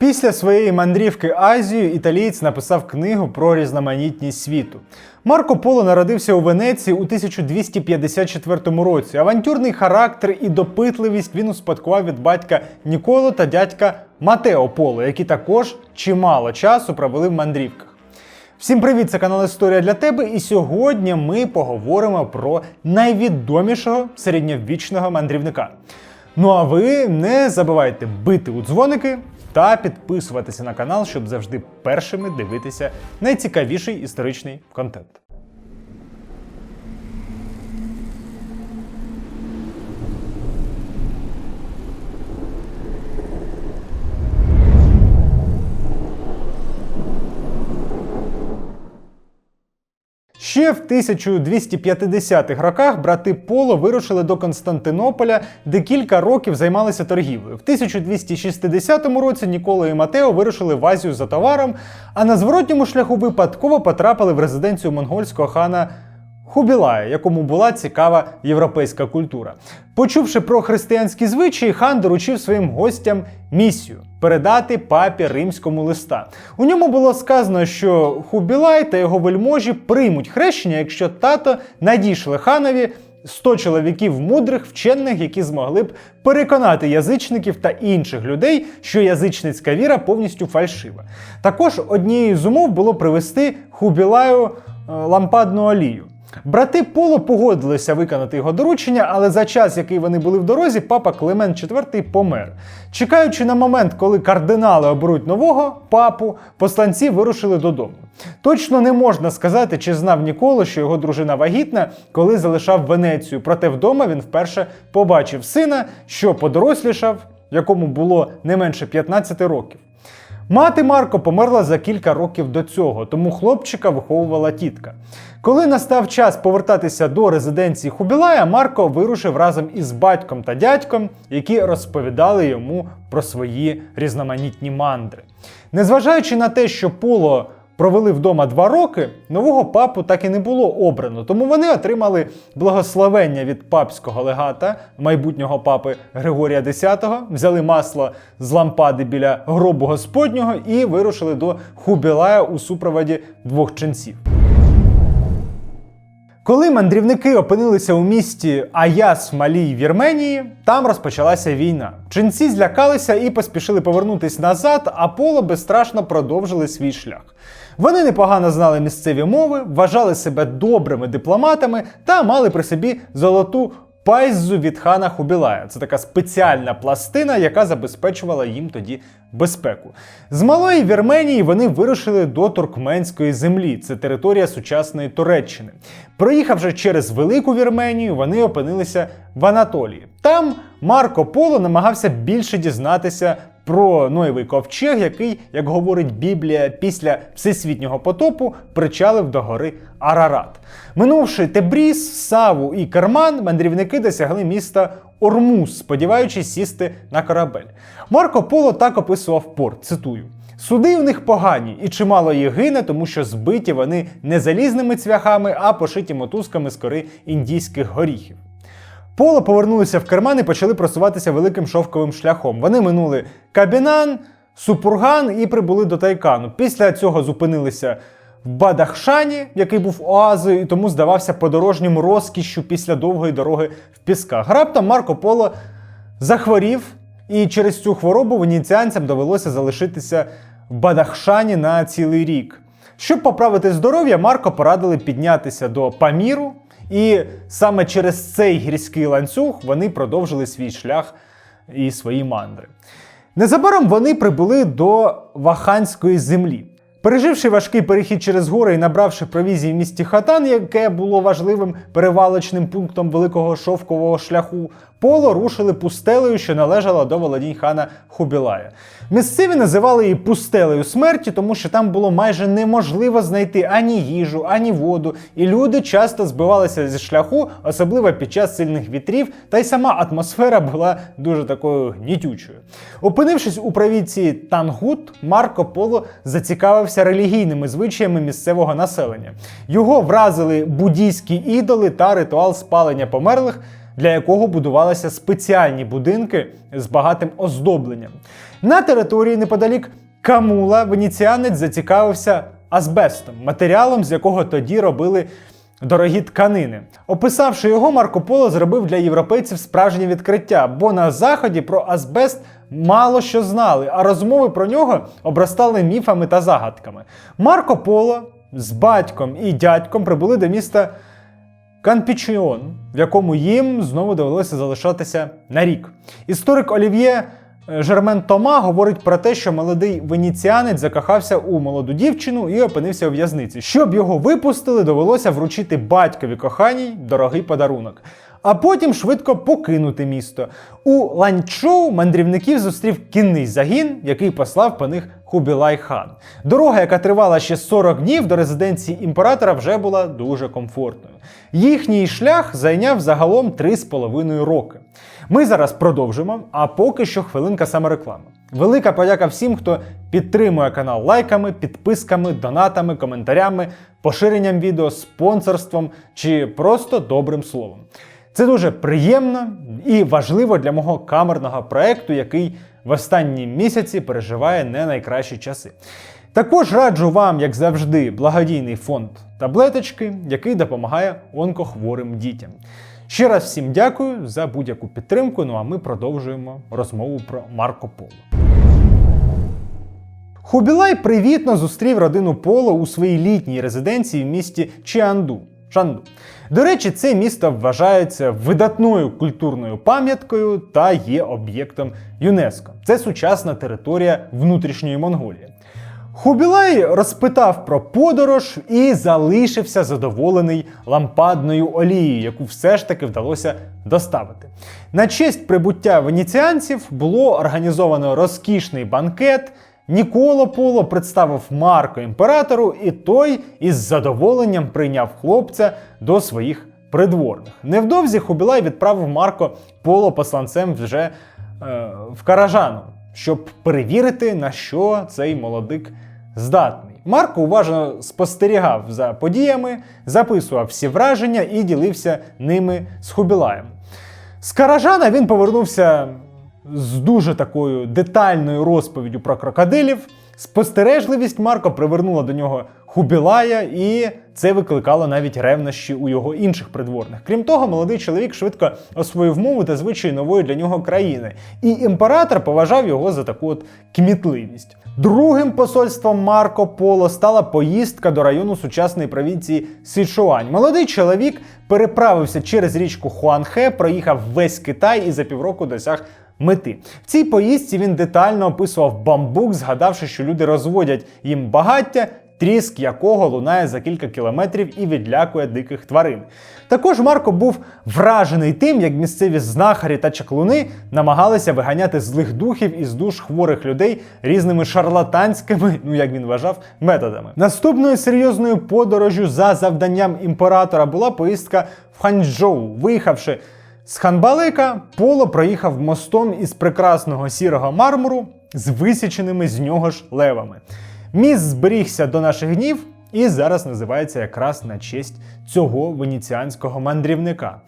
Після своєї мандрівки Азією італієць написав книгу про різноманітність світу. Марко Поло народився у Венеції у 1254 році. Авантюрний характер і допитливість він успадкував від батька Ніколо та дядька Матео Поло, які також чимало часу провели в мандрівках. Всім привіт, це канал Історія для тебе. І сьогодні ми поговоримо про найвідомішого середньовічного мандрівника. Ну а ви не забувайте бити у дзвоники та підписуватися на канал, щоб завжди першими дивитися найцікавіший історичний контент. Ще в 1250-х роках брати Поло вирушили до Константинополя, де кілька років займалися торгівлею. В 1260 році Нікола і Матео вирушили в Азію за товаром, а на зворотньому шляху випадково потрапили в резиденцію монгольського хана Хубілая, якому була цікава європейська культура. Почувши про християнські звичаї, хан доручив своїм гостям місію передати папі римському листа. У ньому було сказано, що Хубілай та його вельможі приймуть хрещення, якщо тато надійшли ханові 100 чоловіків мудрих, вчених, які змогли б переконати язичників та інших людей, що язичницька віра повністю фальшива. Також однією з умов було привезти Хубілаю е, лампадну олію. Брати Поло погодилися виконати його доручення, але за час, який вони були в дорозі, папа Климент IV помер. Чекаючи на момент, коли кардинали оберуть нового папу, посланці вирушили додому. Точно не можна сказати, чи знав Ніколо, що його дружина вагітна, коли залишав Венецію. Проте вдома він вперше побачив сина, що подорослішав, якому було не менше 15 років. Мати Марко померла за кілька років до цього, тому хлопчика виховувала тітка. Коли настав час повертатися до резиденції Хубілая, Марко вирушив разом із батьком та дядьком, які розповідали йому про свої різноманітні мандри. Незважаючи на те, що Поло провели вдома два роки, нового папу так і не було обрано, тому вони отримали благословення від папського легата, майбутнього папи Григорія X, взяли масло з лампади біля гробу Господнього і вирушили до Хубілая у супроводі двох ченців. Коли мандрівники опинилися у місті Аяс в Малій Вірменії, там розпочалася війна. Ченці злякалися і поспішили повернутись назад, а поло безстрашно продовжили свій шлях. Вони непогано знали місцеві мови, вважали себе добрими дипломатами та мали при собі золоту пайзу від хана Хубілая. Це така спеціальна пластина, яка забезпечувала їм тоді безпеку. З малої Вірменії вони вирушили до туркменської землі, це територія сучасної Туреччини. Проїхавши через Велику Вірменію, вони опинилися в Анатолії. Там Марко Поло намагався більше дізнатися про Ноєвий ковчег, який, як говорить Біблія, після всесвітнього потопу причалив до гори Арарат. Минувши Тебріс, Саву і Керман, мандрівники досягли міста Ормуз, сподіваючись сісти на корабель. Марко Поло так описував порт, цитую. Суди в них погані, і чимало їх гине, тому що збиті вони не залізними цвяхами, а пошиті мотузками з кори індійських горіхів. Поло повернулися в керман і почали просуватися великим шовковим шляхом. Вони минули Кабінан, Супурган і прибули до Тайкану. Після цього зупинилися в Бадахшані, який був оазою, і тому здавався подорожнім розкішшю після довгої дороги в пісках. Раптом Марко Поло захворів, і через цю хворобу венеціанцям довелося залишитися в Бадахшані на цілий рік. Щоб поправити здоров'я, Марко порадили піднятися до Паміру, і саме через цей гірський ланцюг вони продовжили свій шлях і свої мандри. Незабаром вони прибули до Ваханської землі. Переживши важкий перехід через гори і набравши провізії в місті Хатан, яке було важливим перевалочним пунктом великого шовкового шляху, поло рушили пустелею, що належала до володінь хана Хубілая. Місцеві називали її пустелею смерті, тому що там було майже неможливо знайти ані їжу, ані воду, і люди часто збивалися зі шляху, особливо під час сильних вітрів, та й сама атмосфера була дуже такою гнітючою. Опинившись у провінції Тангут, Марко Поло зацікавився релігійними звичаями місцевого населення. Його вразили буддійські ідоли та ритуал спалення померлих для якого будувалися спеціальні будинки з багатим оздобленням. На території неподалік Камула венеціанець зацікавився азбестом, матеріалом, з якого тоді робили дорогі тканини. Описавши його, Марко Поло зробив для європейців справжнє відкриття, бо на заході про азбест мало що знали, а розмови про нього обростали міфами та загадками. Марко Поло з батьком і дядьком прибули до міста Канпічіон, в якому їм знову довелося залишатися на рік. Історик Олів'є е, Жермен Тома говорить про те, що молодий венеціанець закохався у молоду дівчину і опинився у в'язниці. Щоб його випустили, довелося вручити батькові коханій дорогий подарунок. А потім швидко покинути місто. У Ланчоу мандрівників зустрів кінний загін, який послав по них Хубілай хан. Дорога, яка тривала ще 40 днів до резиденції імператора, вже була дуже комфортною. Їхній шлях зайняв загалом 3,5 роки. Ми зараз продовжимо, а поки що хвилинка самореклами. Велика подяка всім, хто підтримує канал лайками, підписками, донатами, коментарями, поширенням відео, спонсорством чи просто добрим словом. Це дуже приємно і важливо для мого камерного проекту, який в останні місяці переживає не найкращі часи. Також раджу вам, як завжди, благодійний фонд таблеточки, який допомагає онкохворим дітям. Ще раз всім дякую за будь-яку підтримку. Ну а ми продовжуємо розмову про Марко Поло. Хубілай привітно зустрів родину Поло у своїй літній резиденції в місті Чіанду. Шанду. До речі, це місто вважається видатною культурною пам'яткою та є об'єктом ЮНЕСКО. Це сучасна територія внутрішньої Монголії. Хубілай розпитав про подорож і залишився задоволений лампадною олією, яку все ж таки вдалося доставити. На честь прибуття венеціанців було організовано розкішний банкет. Ніколо Поло представив Марко імператору, і той із задоволенням прийняв хлопця до своїх придворних. Невдовзі Хубілай відправив Марко Поло посланцем вже е, в Каражану, щоб перевірити, на що цей молодик здатний. Марко уважно спостерігав за подіями, записував всі враження і ділився ними з Хубілаєм. З Каражана він повернувся з дуже такою детальною розповіддю про крокодилів. Спостережливість Марко привернула до нього Хубілая, і це викликало навіть ревнощі у його інших придворних. Крім того, молодий чоловік швидко освоїв мову та звичаї нової для нього країни, і імператор поважав його за таку от кмітливість. Другим посольством Марко Поло стала поїздка до району сучасної провінції Січуань. Молодий чоловік переправився через річку Хуанхе, проїхав весь Китай і за півроку досяг мети. В цій поїздці він детально описував бамбук, згадавши, що люди розводять їм багаття. Тріск якого лунає за кілька кілометрів і відлякує диких тварин. Також Марко був вражений тим, як місцеві знахарі та чаклуни намагалися виганяти злих духів із душ хворих людей різними шарлатанськими, ну як він вважав, методами. Наступною серйозною подорожю за завданням імператора була поїздка в Ханчжоу, виїхавши. З Ханбалика Поло проїхав мостом із прекрасного сірого мармуру з висіченими з нього ж левами. Міст зберігся до наших днів і зараз називається якраз на честь цього венеціанського мандрівника.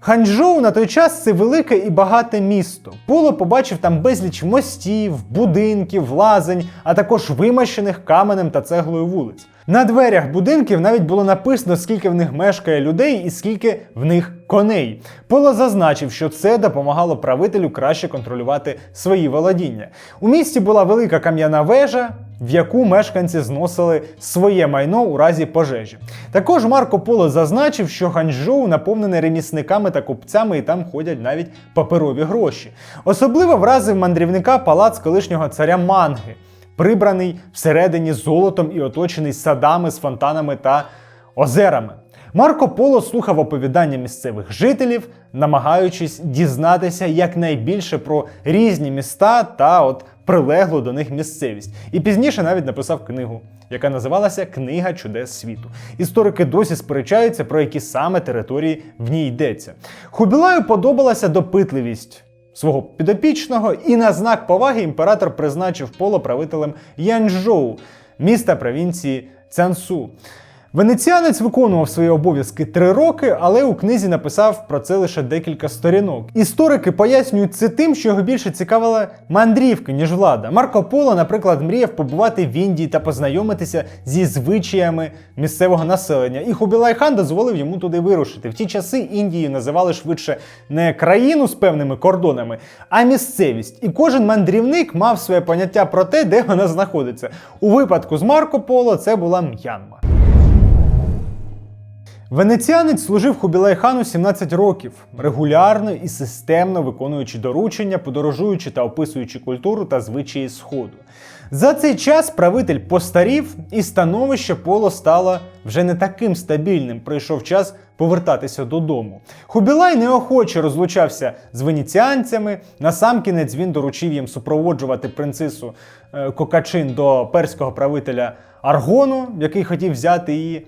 Ханчжоу на той час це велике і багате місто. Поло побачив там безліч мостів, будинків, лазень, а також вимащених каменем та цеглою вулиць. На дверях будинків навіть було написано, скільки в них мешкає людей і скільки в них коней. Поло зазначив, що це допомагало правителю краще контролювати свої володіння. У місті була велика кам'яна вежа, в яку мешканці зносили своє майно у разі пожежі. Також Марко Поло зазначив, що Ганчжоу наповнене ремісниками та купцями, і там ходять навіть паперові гроші. Особливо вразив мандрівника палац колишнього царя Манги, прибраний всередині золотом і оточений садами з фонтанами та озерами. Марко Поло слухав оповідання місцевих жителів, намагаючись дізнатися якнайбільше про різні міста та от прилеглу до них місцевість. І пізніше навіть написав книгу, яка називалася Книга чудес світу. Історики досі сперечаються, про які саме території в ній йдеться. Хубілаю подобалася допитливість. Свого підопічного і на знак поваги імператор призначив поло правителем Янчжоу, міста провінції Цянсу. Венеціанець виконував свої обов'язки три роки, але у книзі написав про це лише декілька сторінок. Історики пояснюють це тим, що його більше цікавила мандрівки, ніж влада. Марко Поло, наприклад, мріяв побувати в Індії та познайомитися зі звичаями місцевого населення. І Хубілай хан дозволив йому туди вирушити. В ті часи Індію називали швидше не країну з певними кордонами, а місцевість. І кожен мандрівник мав своє поняття про те, де вона знаходиться. У випадку з Марко Поло це була М'янма. Венеціанець служив Хубілай хану 17 років, регулярно і системно виконуючи доручення, подорожуючи та описуючи культуру та звичаї Сходу. За цей час правитель постарів, і становище поло стало вже не таким стабільним. Прийшов час повертатися додому. Хубілай неохоче розлучався з венеціанцями. Насамкінець він доручив їм супроводжувати принцесу е, Кокачин до перського правителя Аргону, який хотів взяти її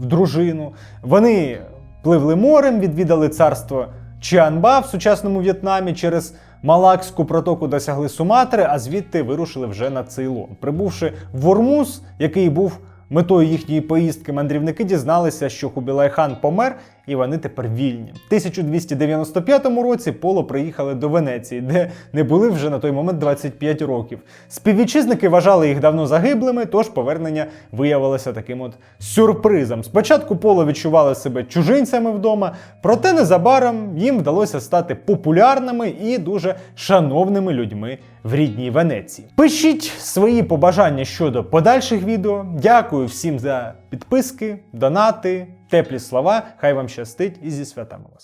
в дружину. Вони пливли морем, відвідали царство Чіанба в сучасному В'єтнамі через Малакську протоку досягли Суматри, а звідти вирушили вже на Цейлон. Прибувши в Ормуз, який був метою їхньої поїздки, мандрівники дізналися, що Хубілайхан помер, і вони тепер вільні. В 1295 році Поло приїхали до Венеції, де не були вже на той момент 25 років. Співвітчизники вважали їх давно загиблими, тож повернення виявилося таким от сюрпризом. Спочатку Поло відчували себе чужинцями вдома, проте незабаром їм вдалося стати популярними і дуже шановними людьми в рідній Венеції. Пишіть свої побажання щодо подальших відео. Дякую всім за підписки, донати, теплі слова. Хай вам щастить і зі святами вас.